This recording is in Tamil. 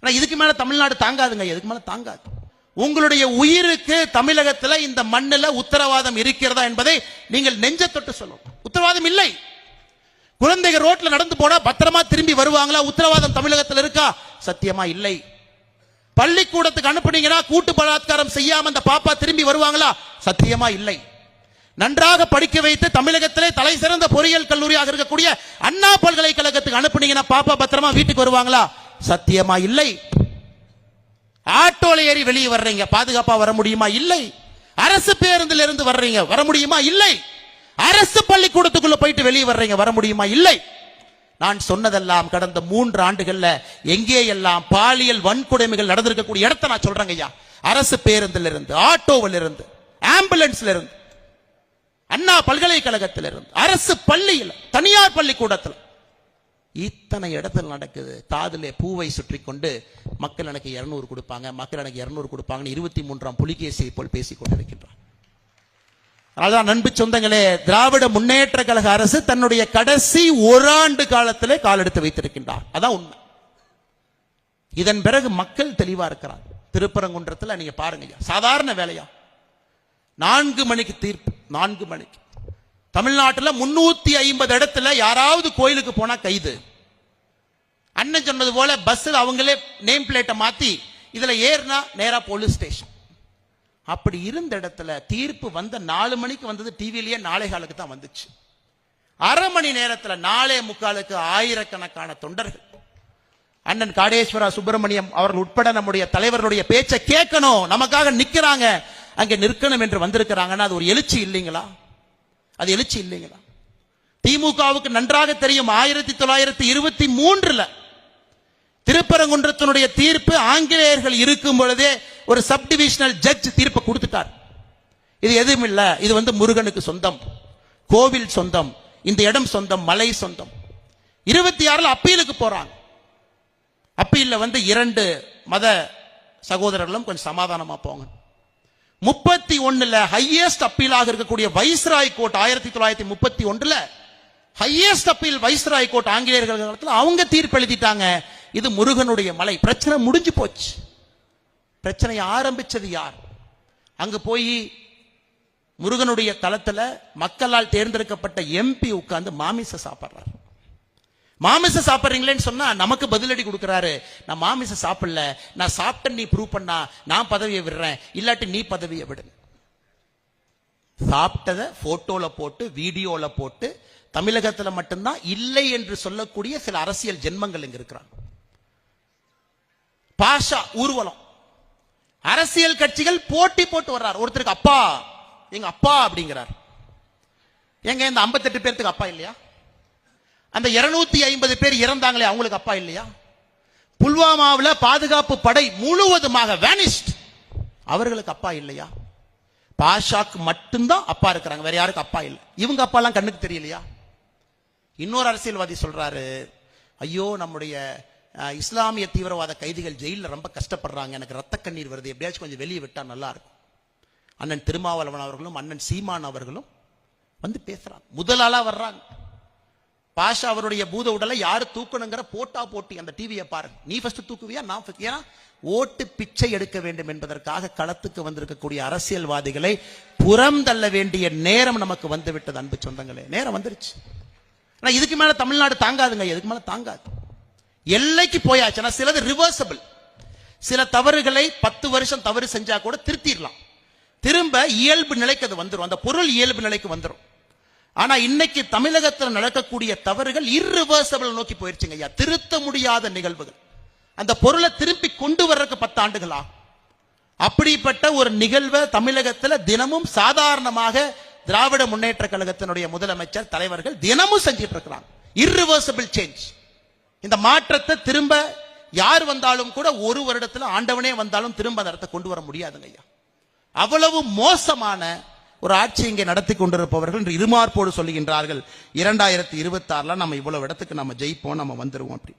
ஆனா இதுக்கு மேல தமிழ்நாடு தாங்காதுங்க இதுக்கு மேல தாங்காது. உங்களுடைய உயிருக்கு தமிழகத்துல இந்த மண்ணுல உத்தரவாதம் இருக்கிறதா என்பதை நீங்கள் நெஞ்ச தொட்டு சொல்லணும். உத்தரவாதம் இல்லை. குழந்தைகள் ரோட்ல நடந்து போனா பத்திரமா திரும்பி வருவாங்களா? உத்தரவாதம் தமிழகத்தில் இருக்கா? சத்தியமா இல்லை. பள்ளிக்கூடத்துக்கு அனுப்புனீங்கன்னா கூட்டு பலாத்காரம் செய்யாம அந்த பாப்பா திரும்பி வருவாங்களா? சத்தியமா இல்லை. நன்றாக படிக்க வைத்து தமிழகத்திலே தலை சிறந்த பொறியியல் கல்லூரியாக இருக்கக்கூடிய அண்ணா பல்கலைக்கழகத்துக்கு அனுப்புனீங்கன்னா பாப்பா பத்திரமா வீட்டுக்கு வருவாங்களா? சத்தியமா இல்லை? ஆட்டோல ஏறி வெளியே வர்றீங்க. பாதுகாப்பா வர முடியுமா? இல்லை. அரசு பேருந்துல இருந்து வர்றீங்க. வர முடியுமா? இல்லை. அரசு பள்ளிக்கூடத்துக்குள்ள போயிட்டு வெளியே வர்றீங்க. வர முடியுமா? இல்லை. நான் சொன்னதெல்லாம் கடந்த மூன்று ஆண்டுகள்ல எங்கே எல்லாம் பாலியல் வன்கொடுமைகள் நடந்திருக்கக்கூடிய இடத்தை நான் சொல்றேங்க ஐயா. அரசு பேருந்துல இருந்து ஆட்டோவில் இருந்து ஆம்புலன்ஸ்ல இருந்து அண்ணா பல்கலைக்கழகத்தில் இருந்து அரசு பள்ளியில் தனியார் பள்ளிக்கூடத்தில் இத்தனை இடத்துல நடக்குது. காதிலே பூவை சுற்றி கொண்டு மக்கள் எனக்கு இருநூறு கொடுப்பாங்க மக்கள் எனக்கு இருநூறு கொடுப்பாங்கன்னு இருபத்தி மூன்றாம் புலிகேசியை போல் பேசிக் கொண்டிருக்கின்றார். அதனால்தான் நண்பு சொந்தங்களே திராவிட முன்னேற்ற கழக அரசு தன்னுடைய கடைசி ஓராண்டு காலத்திலே காலெடுத்து வைத்திருக்கின்றார். அதான் உண்மை. இதன் பிறகு மக்கள் தெளிவா இருக்கிறார். திருப்பரங்குன்றத்தில் நீங்க பாருங்க சாதாரண வேலையா? நான்கு மணிக்கு தீர்ப்பு நான்கு மணிக்கு. தமிழ்நாட்டில் முன்னூத்தி ஐம்பது இடத்துல யாராவது கோயிலுக்கு போனா கைது. அண்ணன் சொன்னது போல பஸ்ஸில் அவங்களே நேம் பிளேட்டை மாத்தி இதுல ஏறினா நேரா போலீஸ் ஸ்டேஷன் அப்படி இருந்த இடத்துல தீர்ப்பு வந்த நாலு மணிக்கு வந்தது டிவிலேயே நாளை காலுக்கு தான் வந்துச்சு. அரை மணி நேரத்தில் நாளே முக்காலுக்கு ஆயிரக்கணக்கான தொண்டர்கள். அண்ணன் காடேஸ்வரா சுப்பிரமணியம் அவர்கள் உட்பட நம்முடைய தலைவர்களுடைய பேச்சை கேட்கணும். நமக்காக நிற்கிறாங்க அங்கே நிற்கணும் என்று வந்திருக்கிறாங்கன்னா அது ஒரு எழுச்சி இல்லைங்களா? அது எழுச்சி இல்லைங்களா? திமுகவுக்கு நன்றாக தெரியும் ஆயிரத்தி தொள்ளாயிரத்தி இருபத்தி மூன்றுல திருப்பரங்குன்றத்தினுடைய தீர்ப்பு ஆங்கிலேயர்கள் இருக்கும் பொழுதே ஒரு சப் டிவிஷனல் ஜட்ஜ் தீர்ப்பை கொடுத்துட்டார். இது எதுவும் இல்லை. இது வந்து முருகனுக்கு சொந்தம் கோவில் சொந்தம் இந்த இடம் சொந்தம் மலை சொந்தம். இருபத்தி ஆறுல அப்பீலுக்கு போறாங்க. அப்பீல்ல வந்து இரண்டு மத சகோதரர்களும் கொஞ்சம் சமாதானமா போங்க. முப்பத்தி ஒண்ணுல ஹையஸ்ட் அப்பீலாக இருக்கக்கூடிய வைஸ்ராய் கோர்ட் ஆயிரத்தி தொள்ளாயிரத்தி முப்பத்தி ஒன்றுல ஹையஸ்ட் அப்பீல் வைஸ்ராய் கோர்ட் ஆங்கிலேயர்கள் காலத்தில் அவங்க தீர்ப்பு எழுதிட்டாங்க. இது முருகனுடைய மலை. பிரச்சனை முடிஞ்சு போச்சு. பிரச்சனையை ஆரம்பிச்சது யார்? அங்க போய் முருகனுடைய தளத்துல மக்களால் தேர்ந்தெடுக்கப்பட்ட எம்பி உட்கார்ந்து மாமிச சாப்பிடுறாரு. மாமிசம் சாப்பிட்றீங்களேன்னு சொன்னா நமக்கு பதிலடி கொடுக்குறாரு. நான் மாமிசம் சாப்பிடல. நான் சாப்பிட்டேன் நீ ப்ரூவ் பண்ணா நான் பதவியை விடுறேன். இல்லாட்டி நீ பதவியை விடு. சாப்பிட்டதை போட்டோல போட்டு வீடியோல போட்டு தமிழகத்துல மட்டும்தான் இல்லை என்று சொல்லக்கூடிய சில அரசியல் ஜென்மங்கள் இங்க இருக்கிறாங்க. பாஷா ஊர்வலம். அரசியல் கட்சிகள் போட்டி போட்டு வர்றார். ஒருத்தருக்கு அப்பா எங்க அப்பா அப்படிங்கிறார். எங்க இந்த 58 பேர்த்துக்கு அப்பா இல்லையா? அந்த 250 ஐம்பது பேர் இறந்தாங்களே அவங்களுக்கு அப்பா இல்லையா? புல்வாமாவில் பாதுகாப்பு படை முழுவதுமாக வேனிஸ்ட் அவர்களுக்கு அப்பா இல்லையா? பாஷாக்கு மட்டும்தான் அப்பா இருக்கிறாங்க வேற யாருக்கு அப்பா இல்லை. இவங்க அப்பா எல்லாம் கண்ணுக்கு தெரியலையா? இன்னொரு அரசியல்வாதி சொல்றாரு ஐயோ நம்முடைய இஸ்லாமிய தீவிரவாத கைதிகள் ஜெயிலில் ரொம்ப கஷ்டப்படுறாங்க எனக்கு ரத்த கண்ணீர் வருது எப்படியாச்சும் கொஞ்சம் வெளியே விட்டா நல்லா இருக்கும். அண்ணன் திருமாவளவன் அவர்களும் அண்ணன் சீமான் அவர்களும் வந்து பேசுறாங்க. முதலாளா வர்றாங்க. பாஷா அவருடைய பூத உடலை யாரு தூக்கணுங்கிற போட்டா போட்டி அந்த டிவியை பாருங்க. நீ ஃபர்ஸ்ட் தூக்குவியா நான் ஏன்னா ஓட்டு பிச்சை எடுக்க வேண்டும் என்பதற்காக களத்துக்கு வந்திருக்கக்கூடிய அரசியல்வாதிகளை புறம் தள்ள வேண்டிய நேரம் நமக்கு வந்துவிட்டது அன்பு சொந்தங்களே. நேரம் வந்துருச்சு. ஆனா இதுக்கு மேல தமிழ்நாடு தாங்காதுங்க இதுக்கு மேல தாங்காது. எல்லைக்கு போயாச்சு. ஆனா சிலது ரிவர்சபிள் சில தவறுகளை பத்து வருஷம் தவறு செஞ்சா கூட திருத்திடலாம். திரும்ப இயல்பு நிலைக்கு அது வந்துடும் அந்த பொருள் இயல்பு நிலைக்கு வந்துடும் ஆனா இன்னைக்கு தமிழகத்தில் நடக்கக்கூடிய தவறுகள் இர்ரிவர்சபிள் நோக்கி போயிருச்சுங்க ஐயா. திருத்த முடியாத நிகழ்வுகள். அந்த பொருளை திருப்பி கொண்டு வர்றதுக்கு பத்து ஆண்டுகளா அப்படிப்பட்ட ஒரு நிகழ்வை தமிழகத்துல தினமும் சாதாரணமாக திராவிட முன்னேற்ற கழகத்தினுடைய முதலமைச்சர் தலைவர்கள் தினமும் செஞ்சிட்டு இருக்கிறாங்க. இர்ரிவர்சபிள் சேஞ்ச் இந்த மாற்றத்தை திரும்ப யார் வந்தாலும் கூட ஒரு வருடத்துல ஆண்டவனே வந்தாலும் திரும்ப அந்த இடத்தை கொண்டு வர முடியாதுங்க ஐயா. அவ்வளவு மோசமான ஒரு ஆட்சி இங்கே நடத்தி கொண்டிருப்பவர்கள் இன்று இருமார்போடு சொல்லுகின்றார்கள். இரண்டாயிரத்தி இருபத்தாறுல நம்ம இவ்வளவு இடத்துக்கு நம்ம ஜெயிப்போம் நம்ம வந்துருவோம் அப்படி.